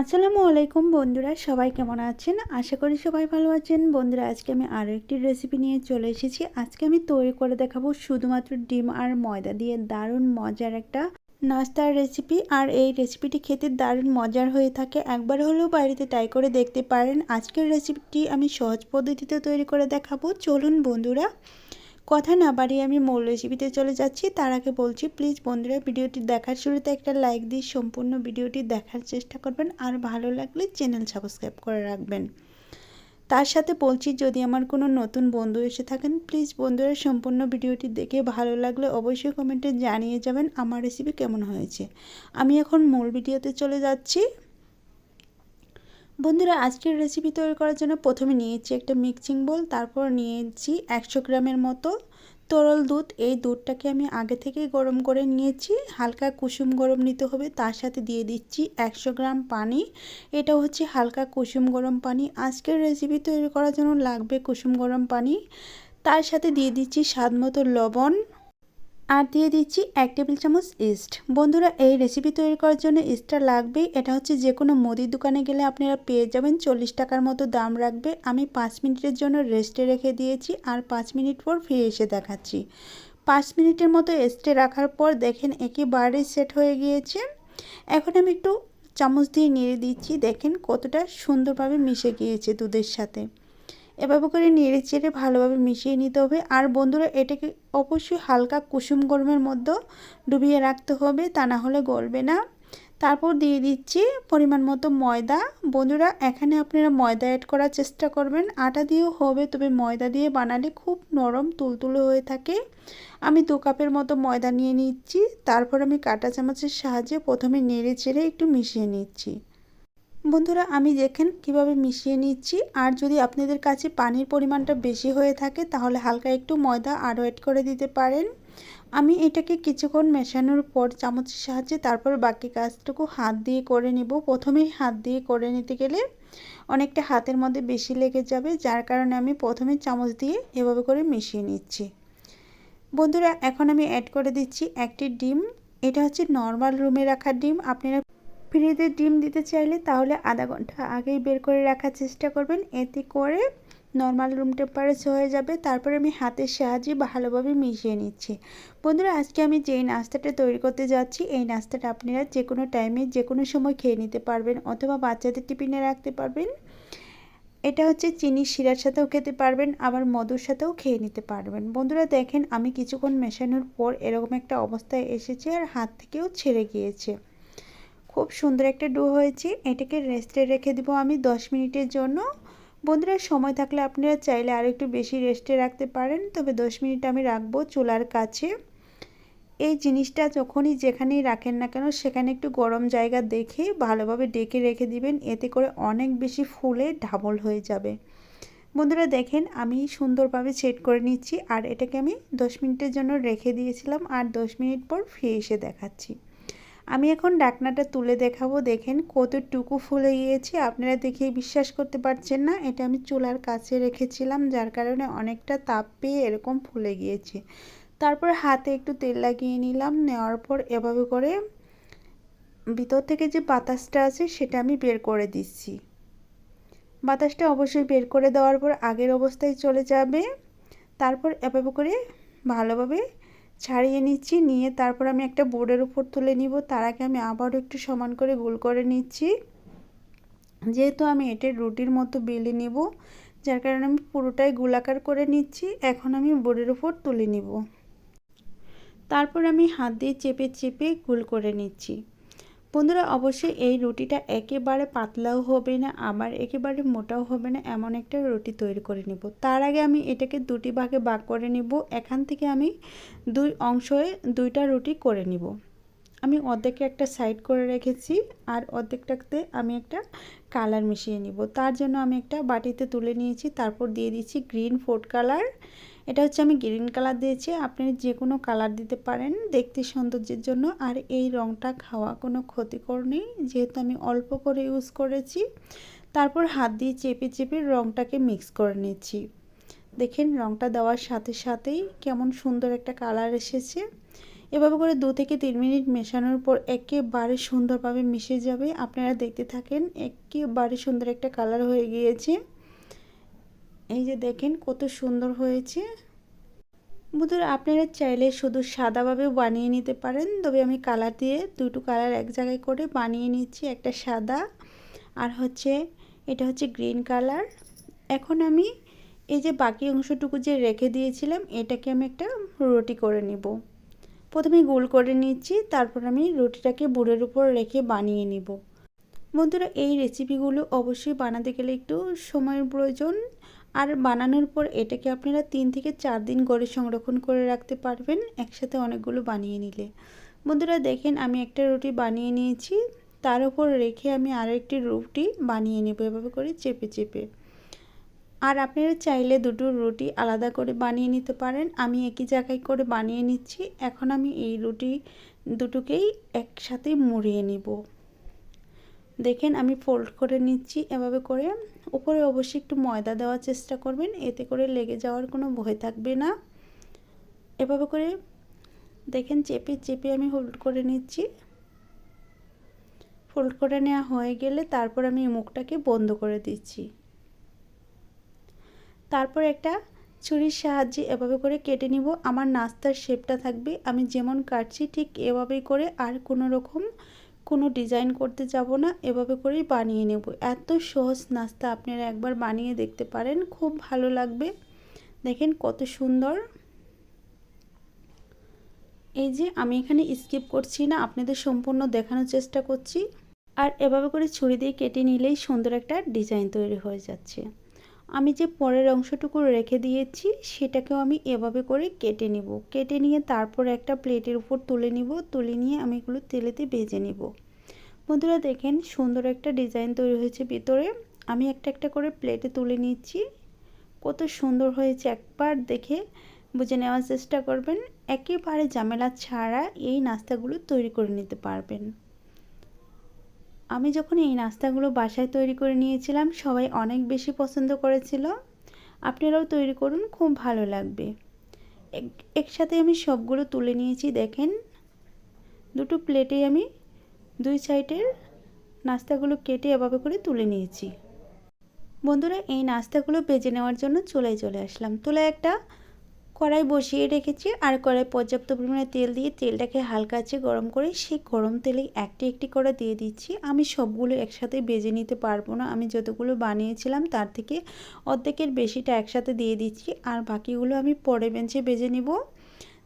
আসসালামু আলাইকুম বন্ধুরা, সবাই কেমন আছেন? আশা করি সবাই ভালো আছেন। বন্ধুরা, আজকে আমি আরও একটি রেসিপি নিয়ে চলে এসেছি। আজকে আমি তৈরি করে দেখাবো শুধুমাত্র ডিম আর ময়দা দিয়ে। দারুণ মজার একটা নাস্তার রেসিপি আর এই রেসিপিটি খেতে দারুণ মজার হয়ে থাকে। একবার হলেও বাড়িতে ট্রাই করে দেখতে পারেন। আজকের রেসিপিটি আমি সহজ পদ্ধতিতে তৈরি করে দেখাবো। চলুন বন্ধুরা কথা না বাড়িয়ে আমি মূল রেসিপিতে চলে যাচ্ছি। তার আগে বলছি প্লিজ বন্ধুরা, ভিডিওটি দেখার শুরুতে একটা লাইক দিয়ে সম্পূর্ণ ভিডিওটি দেখার চেষ্টা করবেন। আর ভালো লাগলে চ্যানেল সাবস্ক্রাইব করে রাখবেন। তার সাথে বলছি, যদি আমার কোনো নতুন বন্ধু এসে থাকেন প্লিজ বন্ধুরা, সম্পূর্ণ ভিডিওটি দেখে ভালো লাগলে অবশ্যই কমেন্টে জানিয়ে যাবেন আমার রেসিপি কেমন হয়েছে। আমি এখন মূল ভিডিওতে চলে যাচ্ছি। বন্ধুরা, আজকের রেসিপি তৈরি করার জন্য প্রথমে নিয়েছি একটা মিক্সিং বোল তারপর নিয়েছি একশো গ্রামের মতো তরল দুধ। এই দুধটাকে আমি আগে থেকেই গরম করে নিয়েছি। হালকা কুসুম গরম নিতে হবে, তার সাথে দিয়ে দিচ্ছি একশো গ্রাম পানি। এটা হচ্ছে হালকা কুসুম গরম পানি। আজকের রেসিপি তৈরি করার জন্য লাগবে কুসুম গরম পানি। তার সাথে দিয়ে দিচ্ছি স্বাদ মতো লবণ। আর দিয়ে দিচ্ছি এক টেবিল চামচ ইস্ট বন্ধুরা, এই রেসিপি তৈরি করার জন্য ইস্টটা লাগবেই। এটা হচ্ছে যে কোনো মুদির দোকানে গেলে আপনারা পেয়ে যাবেন। চল্লিশ টাকার মতো দাম রাখবে। আমি পাঁচ মিনিটের জন্য রেস্টে রেখে দিয়েছি আর পাঁচ মিনিট পর ফিরে এসে দেখাচ্ছি। পাঁচ মিনিটের মতো এস্টে রাখার পর দেখেন একেবারে সেট হয়ে গিয়েছে। এখন আমি একটু চামচ দিয়ে নেড়ে দিচ্ছি। দেখেন কতটা সুন্দরভাবে মিশে গিয়েছে দুধের সাথে। এভাবে করে নেড়ে চেড়ে ভালোভাবে মিশিয়ে নিতে হবে। আর বন্ধুরা, এটাকে অবশ্যই হালকা কুসুম গরমের মধ্যে ডুবিয়ে রাখতে হবে, তা না হলে গলবে না। তারপর দিয়ে দিচ্ছি পরিমাণ মতো ময়দা। বন্ধুরা, এখানে আপনারা ময়দা অ্যাড করার চেষ্টা করবেন। আটা দিয়েও হবে, তবে ময়দা দিয়ে বানালে খুব নরম, তুলতুলো হয়ে থাকে। আমি দু কাপের মতো ময়দা নিয়ে নিচ্ছি। তারপর আমি কাটা চামচের সাহায্যে প্রথমে নেড়ে চেড়ে একটু মিশিয়ে নিচ্ছি। বন্ধুরা, আমি দেখেন কীভাবে মিশিয়ে নিচ্ছি। আর যদি আপনাদের কাছে পানির পরিমাণটা বেশি হয়ে থাকে, তাহলে হালকা একটু ময়দা আরও অ্যাড করে দিতে পারেন। আমি এটাকে কিছুক্ষণ মেশানোর পর চামচের সাহায্যে তারপর বাকি কাজটুকু হাত দিয়ে করে নিব। প্রথমেই হাত দিয়ে করে নিতে গেলে অনেকটা হাতের মধ্যে বেশি লেগে যাবে, যার কারণে আমি প্রথমে চামচ দিয়ে এভাবে করে মিশিয়ে নিচ্ছি। বন্ধুরা, এখন আমি অ্যাড করে দিচ্ছি একটি ডিম। এটা হচ্ছে নর্মাল রুমে রাখা ডিম। আপনারা ফ্রিজে ডিম দিতে চাইলে তাহলে আধা ঘণ্টা আগেই বের করে রাখার চেষ্টা করবেন। এতে করে নর্মাল রুম টেম্পারেচার হয়ে যাবে। তারপরে আমি হাতের সাহায্যে ভালোভাবে মিশিয়ে নিচ্ছি। বন্ধুরা, আজকে আমি যেই নাস্তাটা তৈরি করতে যাচ্ছি, এই নাস্তাটা আপনারা যে কোনো টাইমে যে কোনো সময় খেয়ে নিতে পারবেন অথবা বাচ্চাদের টিফিনে রাখতে পারবেন। এটা হচ্ছে চিনি শিরার সাথেও খেতে পারবেন, আবার মধুর সাথেও খেয়ে নিতে পারবেন। বন্ধুরা, দেখেন আমি কিছুক্ষণ মেশানোর পর এরকম একটা অবস্থায় এসেছে আর হাত থেকেও ছেড়ে গিয়েছে। খুব সুন্দর একটা ডো হয়েছে। এটাকে রেস্টে রেখে দিব আমি 10 মিনিটের জন্য। বন্ধুরা, সময় থাকলে আপনারা চাইলে আর একটু বেশি রেস্টে রাখতে পারেন। তবে 10 মিনিট আমি রাখব চুলার কাছে। এই জিনিসটা যখনই যেখানেই রাখেন না কেন, সেখানে একটু গরম জায়গা দেখে ভালোভাবে ডেকে রেখে দিবেন। এতে করে অনেক বেশি ফুলে ঢাবল হয়ে যাবে। বন্ধুরা, দেখেন আমি সুন্দরভাবে সেট করে নিচ্ছি। আর এটাকে আমি 10 মিনিটের জন্য রেখে দিয়েছিলাম। আর 10 মিনিট পর ফিরে এসে দেখাচ্ছি। আমি এখন ডাকনাটা তুলে দেখাবো। দেখেন কতটুকু ফুলে গিয়েছে। আপনারা দেখে বিশ্বাস করতে পারছেন না। এটা আমি চুলার কাছে রেখেছিলাম, যার কারণে অনেকটা তাপ পেয়ে এরকম ফুলে গিয়েছে। তারপর হাতে একটু তেল লাগিয়ে নিলাম। নেওয়ার পর এভাবে করে ভিতর থেকে যে বাতাসটা আছে, সেটা আমি বের করে দিচ্ছি। বাতাসটা অবশ্যই বের করে দেওয়ার পর আগের অবস্থায় চলে যাবে। তারপর এভাবে করে ভালোভাবে ছাড়িয়ে নিচ্ছি, নিয়ে তারপর আমি একটা বোর্ডের উপর তুলে নিব। তার আগে আমি আবারও একটু সমান করে গোল করে নিচ্ছি। যেহেতু আমি এটা রুটির মতো বেলে নিব, যার কারণে আমি পুরোটাই গোলাকার করে নিচ্ছি, এখন আমি বোর্ডের উপর তুলে নিব। তারপর আমি হাত দিয়ে চেপে চেপে গোল করে নিচ্ছি। বন্ধুরা, অবশ্যই এই রুটিটা একেবারে পাতলাও হবে না, আবার একেবারে মোটাও হবে না, এমন একটা রুটি তৈরি করে নিব। তার আগে আমি এটাকে দুটি ভাগে ভাগ করে নিব। এখান থেকে আমি দুই অংশে দুইটা রুটি করে নিব। আমি অর্ধেকে একটা সাইড করে রেখেছি, আর অর্ধেকটাতে আমি একটা কালার মিশিয়ে নিব। তার জন্য আমি একটা বাটিতে তুলে নিয়েছি। তারপর দিয়ে দিচ্ছি গ্রিন ফুড কালার। এটা হচ্ছে আমি গ্রিন কালার দিয়েছি, আপনি যে কোনো কালার দিতে পারেন দেখতে সৌন্দর্যের জন্য, আর এই রঙটা খাওয়া কোনো ক্ষতিকর নেই, যেহেতু আমি অল্প করে ইউজ করেছি। তারপর হাত দিয়ে চেপে চেপে রঙটাকে মিক্স করে নিচ্ছি। দেখেন রঙটা দেওয়ার সাথে সাথেই কেমন সুন্দর একটা কালার এসেছে। এভাবে করে দু থেকে তিন মিনিট মেশানোর পর একেবারে সুন্দরভাবে মিশে যাবে। আপনারা দেখতে থাকেন, একেবারে সুন্দর একটা কালার হয়ে গিয়েছে। এই যে দেখেন কত সুন্দর হয়েছে। বন্ধুরা, আপনারা চাইলে শুধু সাদাভাবেও বানিয়ে নিতে পারেন, তবে আমি কালার দিয়ে দুটো কালার এক জায়গায় করে বানিয়ে নিচ্ছি, একটা সাদা আর হচ্ছে এটা হচ্ছে গ্রিন কালার। এখন আমি এই যে বাকি অংশটুকু যে রেখে দিয়েছিলাম, এটাকে আমি একটা রুটি করে নিব। প্রথমে গোল করে নিচ্ছি, তারপর আমি রুটিটাকে বুড়ের উপর রেখে বানিয়ে নিব। বন্ধুরা, এই রেসিপিগুলো অবশ্যই বানাতে গেলে একটু সময়ের প্রয়োজন। আর বানানোর পর এটাকে আপনারা তিন থেকে চার দিন গড়ে সংরক্ষণ করে রাখতে পারবেন, একসাথে অনেকগুলো বানিয়ে নিলে। বন্ধুরা, দেখেন আমি একটা রুটি বানিয়ে নিয়েছি। তার উপর রেখে আমি আরও একটি রুটি বানিয়ে নেব, এভাবে করে চেপে চেপে। আর আপনারা চাইলে দুটো রুটি আলাদা করে বানিয়ে নিতে পারেন। আমি একই জায়গায় করে বানিয়ে নিচ্ছি। এখন আমি এই রুটি দুটোকেই একসাথে মুড়িয়ে নিব। দেখেন আমি ফোল্ড করে নিচ্ছি, এভাবে করে। উপরে অবশ্যই একটু ময়দা দেওয়ার চেষ্টা করবেন, এতে করে লেগে যাওয়ার কোনো ভয় থাকবে না। এভাবে করে দেখেন চেপে চেপে আমি হোল্ড করে নিচ্ছি। ফোল্ড করে নেওয়া হয়ে গেলে তারপর আমি মুখটাকে বন্ধ করে দিচ্ছি। তারপর একটা ছুরির সাহায্যে এভাবে করে কেটে নিব। আমার নাস্তার শেপটা থাকবে, আমি যেমন কাটছি ঠিক এভাবেই করে আর কোনো রকম কোনো ডিজাইন করতে যাব না, এভাবে করেই বানিয়ে নেব। এত সহজ নাস্তা আপনারা একবার বানিয়ে দেখতে পারেন, খুব ভালো লাগবে। দেখেন কত সুন্দর। এই যে আমি এখানে স্কিপ করছি না, আপনাদের সম্পূর্ণ দেখানোর চেষ্টা করছি। আর এভাবে করে ছুরি দিয়ে কেটে নিলেই সুন্দর একটা ডিজাইন তৈরি হয়ে যাচ্ছে। আমি যে পরের অংশটুকু রেখে দিয়েছি, সেটাকেও আমি এভাবে করে কেটে নিব। কেটে নিয়ে তারপর একটা প্লেটের উপর তুলে নিব। তুলে নিয়ে আমি এগুলো তেলেতে ভেজে নিব। বন্ধুরা দেখেন সুন্দর একটা ডিজাইন তৈরি হয়েছে ভিতরে। আমি একটা একটা করে প্লেটে তুলে নিচ্ছি। কত সুন্দর হয়েছে একবার দেখে বুঝে নেওয়ার চেষ্টা করবেন। একেবারে ঝামেলা ছাড়া এই নাস্তাগুলো তৈরি করে নিতে পারবেন। আমি যখন এই নাস্তাগুলো বাসায় তৈরি করে নিয়েছিলাম, সবাই অনেক বেশি পছন্দ করেছিল। আপনারাও তৈরি করুন, খুব ভালো লাগবে। একসাথে আমি সবগুলো তুলে নিয়েছি, দেখেন। দুটো প্লেটে আমি দুই সাইডের নাস্তাগুলো কেটে এভাবে করে তুলে নিয়েছি। বন্ধুরা, এই নাস্তাগুলো বেজে নেওয়ার জন্য চলে চলে আসলাম। তুলে একটা কড়াই বসিয়ে রেখেছি আর কড়াই পর্যাপ্ত পরিমাণে তেল দিয়ে তেলটাকে হালকা আছে গরম করে সেই গরম তেলে একটি একটি করে দিয়ে দিচ্ছি। আমি সবগুলো একসাথে বেজে নিতে পারব না। আমি যতগুলো বানিয়েছিলাম তার থেকে অর্ধেকের বেশিটা একসাথে দিয়ে দিচ্ছি আর বাকিগুলো আমি পরে বেঞ্চে বেজে নিব।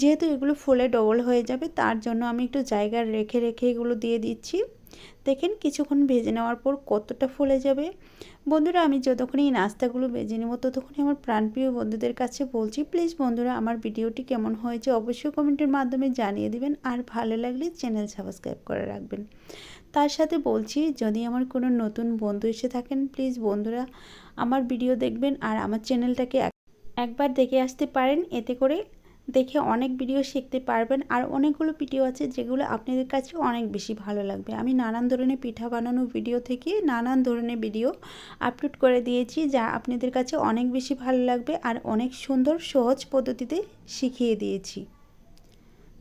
যেহেতু এগুলো ফুলে ডবল হয়ে যাবে তার জন্য আমি একটু জায়গা রেখে রেখে এগুলো দিয়ে দিচ্ছি। দেখেন কিছুক্ষণ ভেজে নেওয়ার পর কতটা ফুলে যাবে। বন্ধুরা, আমি যতক্ষণই এই নাস্তাগুলো ভেজে নেব, ততক্ষণই আমার প্রাণপ্রিয় বন্ধুদের কাছে বলছি, প্লিজ বন্ধুরা, আমার ভিডিওটি কেমন হয়েছে অবশ্যই কমেন্টের মাধ্যমে জানিয়ে দিবেন আর ভালো লাগলে চ্যানেল সাবস্ক্রাইব করে রাখবেন। তার সাথে বলছি, যদি আমার কোনো নতুন বন্ধু এসে থাকেন, প্লিজ বন্ধুরা, আমার ভিডিও দেখবেন আর আমার চ্যানেলটাকে একবার দেখে আসতে পারেন। এতে করে দেখে অনেক ভিডিও শিখতে পারবেন আর অনেকগুলো ভিডিও আছে যেগুলো আপনাদের কাছে অনেক বেশি ভালো লাগবে। আমি নানান ধরনের পিঠা বানানোর ভিডিও থেকে নানান ধরনের ভিডিও আপলোড করে দিয়েছি যা আপনাদের কাছে অনেক বেশি ভালো লাগবে আর অনেক সুন্দর, সহজ পদ্ধতিতে শিখিয়ে দিয়েছি।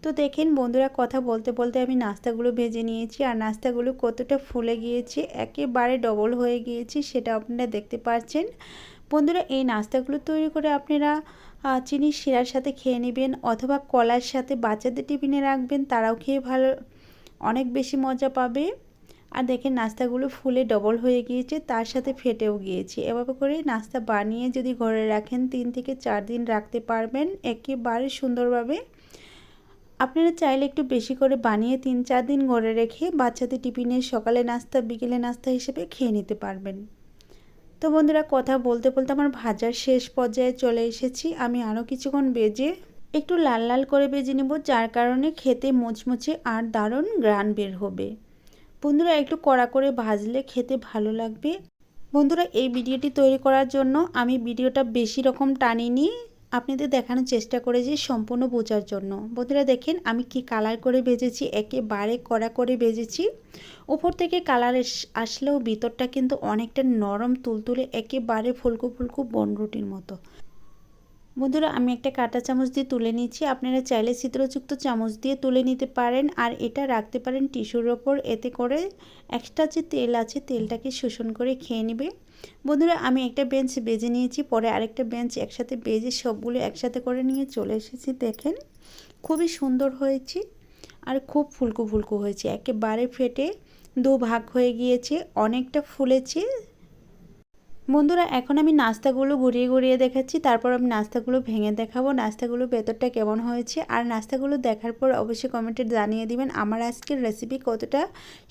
তো দেখেন বন্ধুরা, কথা বলতে বলতে আমি নাস্তাগুলো ভেজে নিয়েছি আর নাস্তাগুলো কতটা ফুলে গিয়েছে, একেবারে ডবল হয়ে গিয়েছে সেটা আপনারা দেখতে পাচ্ছেন বন্ধুরা, এই নাস্তাগুলো তৈরি করে আপনারা চিনির শিরার সাথে খেয়ে নেবেন অথবা কলার সাথে বাচ্চাদের টিফিনে রাখবেন, তারাও খেয়ে ভালো, অনেক বেশি মজা পাবে। আর দেখেন নাস্তাগুলো ফুলে ডবল হয়ে গিয়েছে, তার সাথে ফেটেও গিয়েছে। এভাবে করে নাস্তা বানিয়ে যদি ঘরে রাখেন, তিন থেকে চার দিন রাখতে পারবেন একেবারে সুন্দরভাবে। আপনারা চাইলে একটু বেশি করে বানিয়ে তিন চার দিন ঘরে রেখে বাচ্চাদের টিফিনে সকালে নাস্তা, বিকেলে নাস্তা হিসেবে খেয়ে নিতে পারবেন। তো বন্ধুরা, কথা বলতে বলতে আমার ভাজার শেষ পর্যায়ে চলে এসেছি। আমি আরও কিছুক্ষণ বেজে একটু লাল লাল করে বেজে নেব, যার কারণে খেতে মুচমুচে আর দারুণ গ্রান বের হবে। বন্ধুরা, একটু কড়া করে ভাজলে খেতে ভালো লাগবে। বন্ধুরা, এই ভিডিওটি তৈরি করার জন্য আমি ভিডিওটা বেশি রকম টানিনি। আপনাদের দেখানোর চেষ্টা করেছি সম্পূর্ণ বোঝার জন্য। বন্ধুরা দেখেন, আমি কি কালার করে বেজেছি, একেবারে কড়া করে বেজেছি। উপর থেকে কালার আসলেও ভিতরটা কিন্তু অনেকটা নরম, তুলতুলে, একেবারে ফুলকো ফুলকো বনরুটির মতো। বন্ধুরা, আমি একটা কাঁটা চামচ দিয়ে তুলে নিচ্ছি। আপনারা চাইলে ছিদ্রযুক্ত চামচ দিয়ে তুলে নিতে পারেন আর এটা রাখতে পারেন টিস্যুর ওপর। এতে করে এক্সট্রা যে তেল আছে, তেলটাকে শোষণ করে খেয়ে নেবে। বন্ধুরা, আমি একটা বেঞ্চ বেজে নিয়েছি। পরে আরেকটা বেঞ্চ একসাথে বেজে সবগুলো একসাথে করে নিয়ে চলে এসেছি, দেখেন। খুবই সুন্দর হয়েছে আর খুব ফুলকো ফুলকো হয়েছে। একেবারে ফেটে দু ভাগ হয়ে গিয়েছে, অনেকটা ফুলেছে। বন্ধুরা, এখন আমি নাস্তাগুলো ঘুরিয়ে ঘুরিয়ে দেখাচ্ছি। তারপর আমি নাস্তাগুলো ভেঙে দেখাবো। নাস্তাগুলো ভেতরটা কেমন হয়েছে আর নাস্তাগুলো দেখার পর অবশ্যই কমেন্টে জানিয়ে দিবেন আমার আজকের রেসিপি কতটা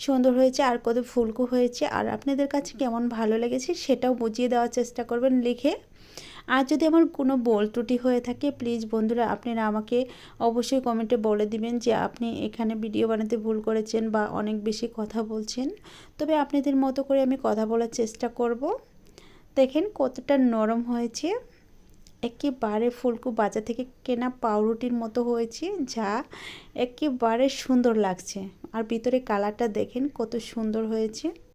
সুন্দর হয়েছে আর কত ফুলকু হয়েছে আর আপনাদের কাছে কেমন ভালো লেগেছে সেটাও বুঝিয়ে দেওয়ার চেষ্টা করবেন লিখে। আর যদি আমার কোনো বল ত্রুটি হয়ে থাকে প্লিজ বন্ধুরা, আপনারা আমাকে অবশ্যই কমেন্টে বলে দিবেন যে আপনি এখানে ভিডিও বানাতে ভুল করেছেন বা অনেক বেশি কথা বলছেন। তবে আপনাদের মতো করে আমি কথা বলার চেষ্টা করব। দেখেন কতটা নরম হয়েছে। একেবারে ফুলকু বাজার থেকে কেনা পাউরুটির মতো হয়েছে, যা একেবারে সুন্দর লাগছে। আর ভিতরে কালারটা দেখেন কত সুন্দর হয়েছে।